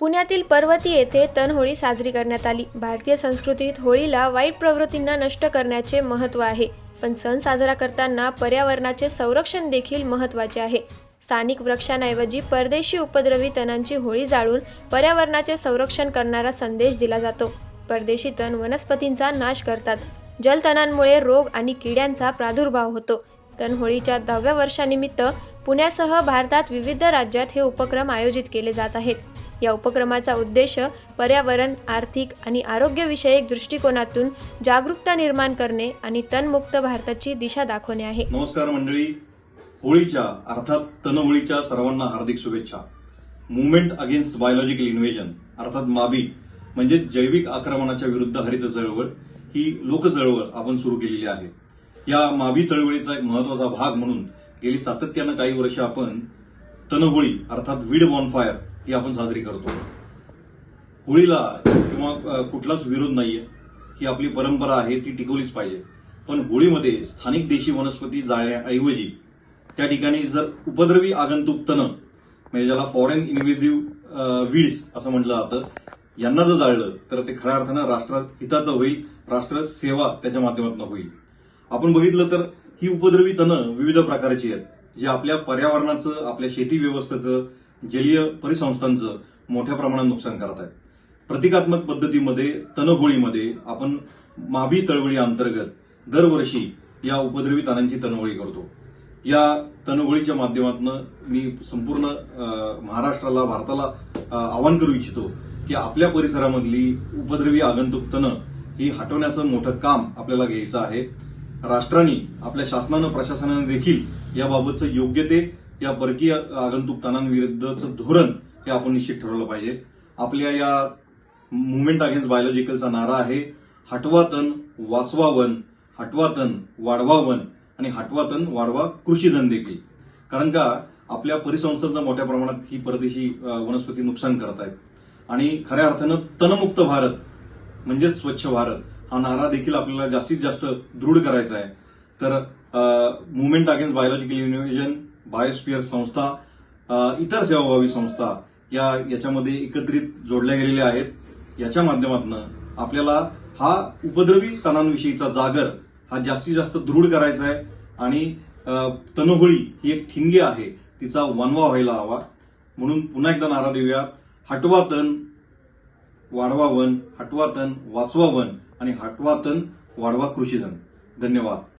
पुण्यातील पर्वती येथे तणहोळी साजरी करण्यात आली. भारतीय संस्कृतीत होळीला वाईट प्रवृत्तींना नष्ट करण्याचे महत्त्व आहे. पण सण साजरा करताना पर्यावरणाचे संरक्षण देखील महत्त्वाचे आहे. स्थानिक वृक्षांऐवजी परदेशी उपद्रवी तणांची होळी जाळून पर्यावरणाचे संरक्षण करणारा संदेश दिला जातो. परदेशी तण वनस्पतींचा नाश करतात. जलतणांमुळे रोग आणि किड्यांचा प्रादुर्भाव होतो. तण होळीच्या दहाव्या वर्षानिमित्त पुण्यासह भारतात विविध राज्यात हे उपक्रम आयोजित केले जात आहेत. या उपक्रमाचा उद्देश पर्यावरण आर्थिक आणि आरोग्यविषयक दृष्टिकोनातून जागरूकता निर्माण करणे आणि तणमुक्त भारताची दिशा दाखवणे आहे. नमस्कार मंडळी. होळीच्या अर्थात तनहोळीच्या सर्वांना हार्दिक शुभेच्छा. मुवमेंट अगेन्स्ट बायोलॉजिकल इन्व्हेजन अर्थात माबी म्हणजे जैविक आक्रमणाच्या विरुद्ध हरित चळवळ ही लोक चळवळ आपण सुरू केलेली आहे. या माबी चळवळीचा एक महत्त्वाचा भाग म्हणून गेली सातत्यानं काही वर्ष आपण तनहोळी अर्थात विड बॉनफायर ही आपण साजरी करतो. होळीला किंवा कुठलाच विरोध नाहीये. ही आपली परंपरा आहे ती टिकवलीच पाहिजे. पण होळीमध्ये स्थानिक देशी वनस्पती जाळण्याऐवजी त्या ठिकाणी जर उपद्रवी आगंतुक तण म्हणजे ज्याला फॉरेन इन्व्हेजिव्ह वीड्स असं म्हटलं जातं यांना जर जाळलं तर ते खऱ्या अर्थानं राष्ट्र हिताचं होईल राष्ट्र सेवा त्याच्या माध्यमातून होईल. आपण बघितलं तर ही उपद्रवी तणं विविध प्रकारची आहेत जे आपल्या पर्यावरणाचं आपल्या शेती व्यवस्थेचं जलीय परिसंस्थांचं मोठ्या प्रमाणात नुकसान करत आहेत. प्रतिकात्मक पद्धतीमध्ये तणहोळीमध्ये आपण माभी चळवळी अंतर्गत दरवर्षी या उपद्रवी तणांची तणहोळी करतो. या तणहोळीच्या माध्यमातून मी संपूर्ण महाराष्ट्राला भारताला आवाहन करू इच्छितो की आपल्या परिसरामधली उपद्रवी आगंतुक तणं ही हटवण्याचं मोठं काम आपल्याला घ्यायचं आहे. राष्ट्रांनी आपल्या शासनानं प्रशासनानं देखील याबाबतचं योग्य ते या परकीय आगंतुक ताणांविरुद्धचं धोरण हे आपण निश्चित ठरवलं पाहिजे. आपल्या या मुवमेंट अगेन्स्ट बायोलॉजिकलचा नारा आहे हटवा तण वाचवा वन हटवा तन वाढवा वन आणि हटवा तन वाढवा कृषी धन देखील. कारण का आपल्या परिसंस्थांचं मोठ्या प्रमाणात ही परदेशी वनस्पती नुकसान करत आहेत. आणि खऱ्या अर्थानं तणमुक्त भारत म्हणजेच स्वच्छ भारत हा नारा देखील आपल्याला जास्तीत जास्त दृढ करायचा आहे. तर movement against biological invasion biosphere संस्था इतर सेवाभावी संस्था या याच्यामध्ये एकत्रित जोडल्या गेलेल्या आहेत. याच्या माध्यमातून आपल्याला हा उपद्रवी तणांविषयीचा जागर हा जास्तीत जास्त दृढ करायचा आहे आणि अ, तनहोळी ही एक ठिणगी आहे तिचा वनवा व्हायला हवा. म्हणून पुन्हा एकदा नारा देऊया हटवा तण वाढवा वन हटवा तण वाचवा वन आणि हटवा तण वाढवा कृषीधन धन्यवाद.